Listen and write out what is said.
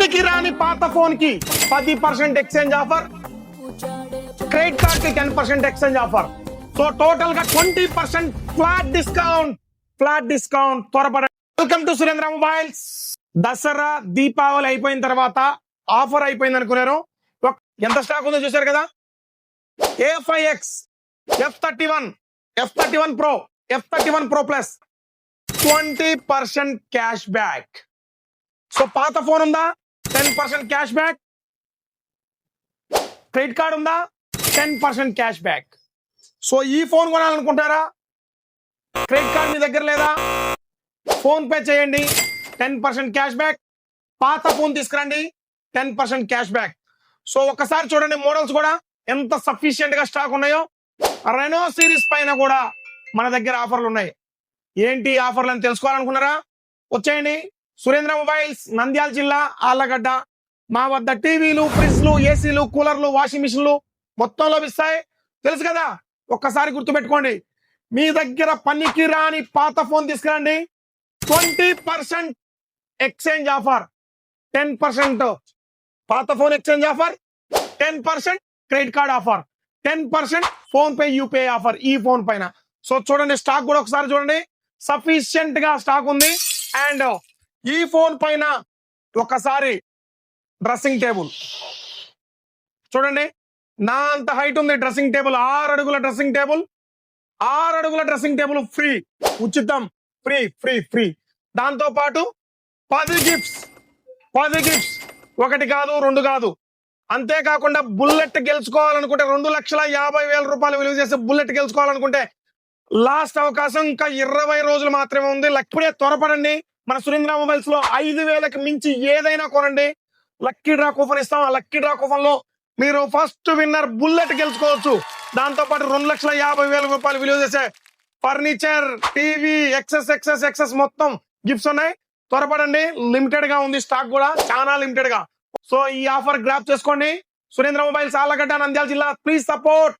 పనికి రాని పాత ఫోన్కి పది పర్సెంట్ ఎక్స్చేంజ్ ఆఫర్ క్రెడిట్ కార్డ్కి ten percent exchange offer so టోటల్గా twenty percent flat discount flat discount త్వరపడ. Welcome to Surendra mobiles Dasara Deepavali అయిపోయిన తర్వాత ఆఫర్ అయిపోయింది అనుకున్నారు. ఎంత స్టాక్ ఉందో చూసారు కదా? A five X F thirty one F thirty one pro F thirty one pro plus twenty percent cash back so పాత phone ఉందా? Fifteen percent cash back credit card ఉందా? Ten percent cash back so ఈ phone కొనాలనుకుంటారా? Credit card మీ దగ్గర లేదా? PhonePe చేయండి. Ten percent cash back పాత ఫోన్ తీసుకురండి. Ten percent cash back so ఒకసారి చూడండి మోడల్స్ కూడా ఎంత సఫిషియెంట్గా స్టాక్ ఉన్నాయో. రెనో సిరీస్ పైన కూడా మన దగ్గర ఆఫర్లు ఉన్నాయి. ఏంటి ఆఫర్లు అని తెలుసుకోవాలనుకున్నారా? వచ్చేయండి. సురేంద్ర మొబైల్స్ నంద్యాల జిల్లా ఆళ్ళగడ్డ మా వద్ద టీవీలు ఫ్రిడ్జ్లు ఏసీలు కూలర్లు వాషింగ్ మిషన్లు మొత్తం లభిస్తాయి. తెలుసు కదా? ఒక్కసారి గుర్తుపెట్టుకోండి. మీ దగ్గర పనికి రాని పాత ఫోన్ తీసుకురండి. Twenty percent exchange offer. Ten percent పాత phone exchange offer. Ten percent credit card offer. Ten percent PhonePe UPI offer ఈ ఫోన్ పైన. సో చూడండి స్టాక్ కూడా ఒకసారి చూడండి. సఫిషియెంట్గా స్టాక్ ఉంది. అండ్ ఈ ఫోన్ పైన ఒకసారి డ్రెస్సింగ్ టేబుల్. చూడండి నా అంత హైట్ ఉంది డ్రెస్సింగ్ టేబుల్ ఆరు అడుగుల డ్రెస్సింగ్ టేబుల్ ఆరు అడుగుల డ్రెస్సింగ్ టేబుల్ ఫ్రీ ఉచితం ఫ్రీ ఫ్రీ ఫ్రీ. దాంతో పాటు పది గిఫ్ట్స్ పది గిఫ్ట్స్. ఒకటి కాదు రెండు కాదు. అంతేకాకుండా బుల్లెట్ గెలుచుకోవాలనుకుంటే రెండు లక్షల యాభై వేల రూపాయలు విలువ చేసే బుల్లెట్ గెలుచుకోవాలనుకుంటే లాస్ట్ అవకాశం ఇంకా ఇరవై రోజులు మాత్రమే ఉంది. ఇప్పుడే త్వరపడండి. మన సురేంద్ర మొబైల్స్లో ఐదు వేలకు మించి ఏదైనా కొనండి. లక్కీ డ్రా కూపన్ ఇస్తాం. ఆ లక్కీ డ్రా కూపన్లో మీరు ఫస్ట్ విన్నర్ బుల్లెట్ గెలుచుకోవచ్చు. దాంతో పాటు రెండు లక్షల యాభై వేల రూపాయలు విలువ చేసే ఫర్నిచర్ టీవీ ఎక్సెస్ ఎక్సెస్ ఎక్సెస్ మొత్తం గిఫ్ట్స్ ఉన్నాయి. త్వరపడండి. లిమిటెడ్గా ఉంది స్టాక్ కూడా. చాలా లిమిటెడ్గా సో ఈ ఆఫర్ గ్రాప్ చేసుకోండి. సురేంద్ర మొబైల్స్ ఆలగడ్డ నంద్యాల జిల్లా. Please support.